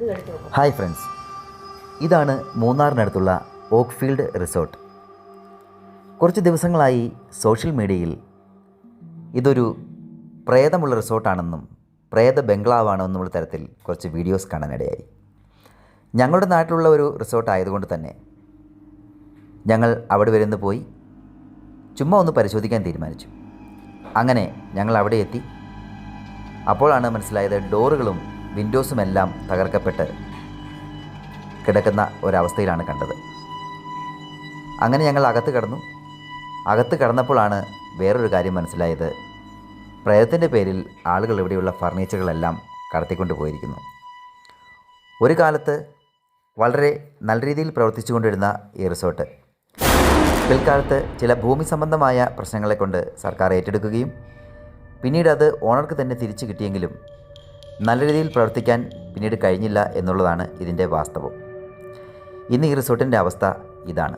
Hi friends ഇതാണ് മൂന്നാറിനടുത്തുള്ള ഓക്ക്ഫീൽഡ് resort കുറച്ച് ദിവസങ്ങളായി സോഷ്യൽ മീഡിയയിൽ ഇതൊരു പ്രേതമുള്ള റിസോർട്ടാണെന്നും പ്രേത ബംഗ്ലാവാണെന്നുള്ള തരത്തിൽ കുറച്ച് വീഡിയോസ് കാണാനിടയായി. ഞങ്ങളുടെ നാട്ടിലുള്ള ഒരു റിസോർട്ട് ആയതുകൊണ്ട് തന്നെ ഞങ്ങൾ അവിടെ വരുന്ന പോയി ചുമ്മാ ഒന്ന് പരിശോധിക്കാൻ തീരുമാനിച്ചു. അങ്ങനെ ഞങ്ങൾ അവിടെ എത്തി. അപ്പോഴാണ് മനസ്സിലായത് ഡോറുകളും വിൻഡോസും എല്ലാം തകർക്കപ്പെട്ട് കിടക്കുന്ന ഒരവസ്ഥയിലാണ് കണ്ടത്. അങ്ങനെ ഞങ്ങൾ അകത്ത് കടന്നു. അകത്ത് കടന്നപ്പോഴാണ് വേറൊരു കാര്യം മനസ്സിലായത്. പ്രേതത്തിന്റെ പേരിൽ ആളുകൾ ഇവിടെയുള്ള ഫർണിച്ചറുകളെല്ലാം കടത്തിക്കൊണ്ട് പോയിരിക്കുന്നു. ഒരു കാലത്ത് വളരെ നല്ല രീതിയിൽ പ്രവർത്തിച്ചുകൊണ്ടിരുന്ന ഈ റിസോർട്ട്. പിൽക്കാലത്ത് ചില ഭൂമി സംബന്ധമായ പ്രശ്നങ്ങളെക്കൊണ്ട് സർക്കാർ ഏറ്റെടുക്കുകയും പിന്നീട് അത് ഓണർക്ക് തന്നെ തിരിച്ചു കിട്ടിയെങ്കിലും നല്ല രീതിയിൽ പ്രവർത്തിക്കാൻ പിന്നീട് കഴിഞ്ഞില്ല എന്നുള്ളതാണ് ഇതിന്റെ വാസ്തവം. ഇന്ന് ഈ റിസോർട്ടിന്റെ അവസ്ഥ ഇതാണ്.